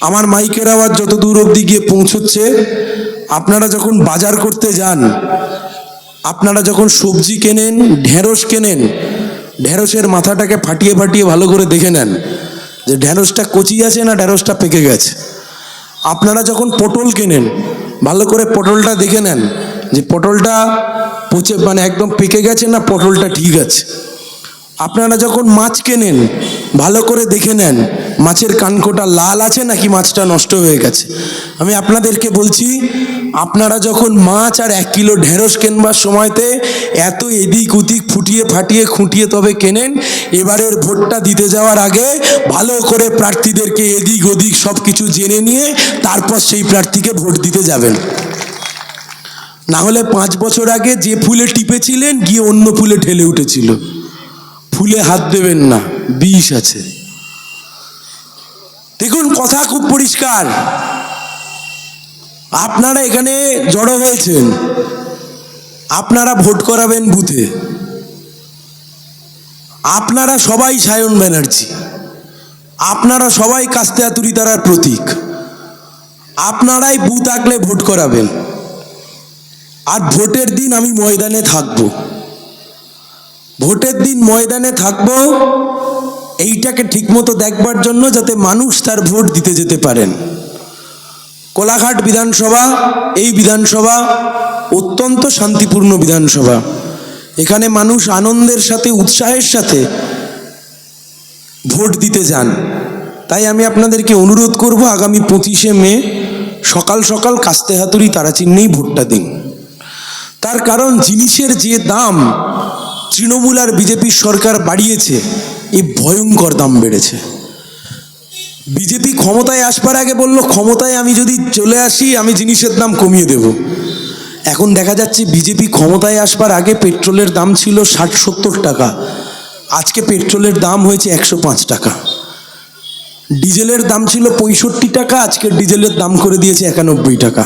আমার মাইকের আওয়াজ যত দূর অবধি গিয়ে পৌঁছচ্ছে, আপনারা যখন বাজার করতে যান, আপনারা যখন সবজি কেনেন, ঢেঁড়স কেনেন, ঢেঁড়সের মাথাটাকে ফাটিয়ে ফাটিয়ে ভালো করে দেখে নেন যে ঢেঁড়সটা কচি আছে না ঢেঁড়সটা পেকে গেছে। আপনারা যখন পটল কেনেন, ভালো করে পটলটা দেখে নেন যে পটলটা পচে মানে একদম পেকে গেছে না পটলটা ঠিক আছে। আপনারা যখন মাছ কেনেন, ভালো করে দেখে নেন মাছের কানকোটা লাল আছে নাকি মাছটা নষ্ট হয়ে গেছে? আমি আপনাদেরকে বলছি, আপনারা যখন মাছ আর এক কিলো ঢেঁড়স কেনবার সময়তে এত এদিক উদিক ফুটিয়ে ফাটিয়ে খুঁটিয়ে তবে কেনেন, এবারের ভোটটা দিতে যাওয়ার আগে ভালো করে প্রার্থীদেরকে এদিক ওদিক সব কিছু জেনে নিয়ে তারপর সেই প্রার্থীকে ভোট দিতে যাবেন। না হলে পাঁচ বছর আগে যে ফুলে টিপেছিলেন, গিয়ে অন্য ফুলে ঠেলে উঠেছিল। ফুলে হাত দেবেন না, বিষ আছে। দেখুন, কথা খুব পরিষ্কার। আপনারা এখানে জড়ো হয়েছেন। আপনারা ভোট করাবেন বুথে। আপনারা সবাই সায়ন ব্যানার্জি। আপনারা সবাই কাস্তে আতুরি তারার প্রতীক। আপনারাই বুথ আঁকলে ভোট করাবেন। আর ভোটের দিন আমি ময়দানে থাকব। ভোটের দিন ময়দানে থাকব এইটাকে ঠিকমতো দেখবার জন্য যাতে মানুষ তার ভোট দিতে যেতে পারেন। কোলাঘাট বিধানসভা, এই বিধানসভা অত্যন্ত শান্তিপূর্ণ বিধানসভা। এখানে মানুষ আনন্দের সাথে, উৎসাহের সাথে ভোট দিতে যান। তাই আমি আপনাদেরকে অনুরোধ করব, আগামী পঁচিশে মে সকাল সকাল কাস্তে হাতুড়ি তারা চিহ্নেই ভোটটা দিন। তার কারণ জিনিসের যে দাম তৃণমূল আর বিজেপির সরকার বাড়িয়েছে, এই ভয়ঙ্কর দাম বেড়েছে। বিজেপি ক্ষমতায় আসবার আগে বলল, ক্ষমতায় আমি যদি চলে আসি, আমি জিনিসের দাম কমিয়ে দেব। এখন দেখা যাচ্ছে বিজেপি ক্ষমতায় আসবার আগে পেট্রোলের দাম ছিল ষাট সত্তর টাকা, আজকে পেট্রোলের দাম হয়েছে একশো পাঁচ টাকা। ডিজেলের দাম ছিল পঁয়ষট্টি টাকা, আজকে ডিজেলের দাম করে দিয়েছে একানব্বই টাকা।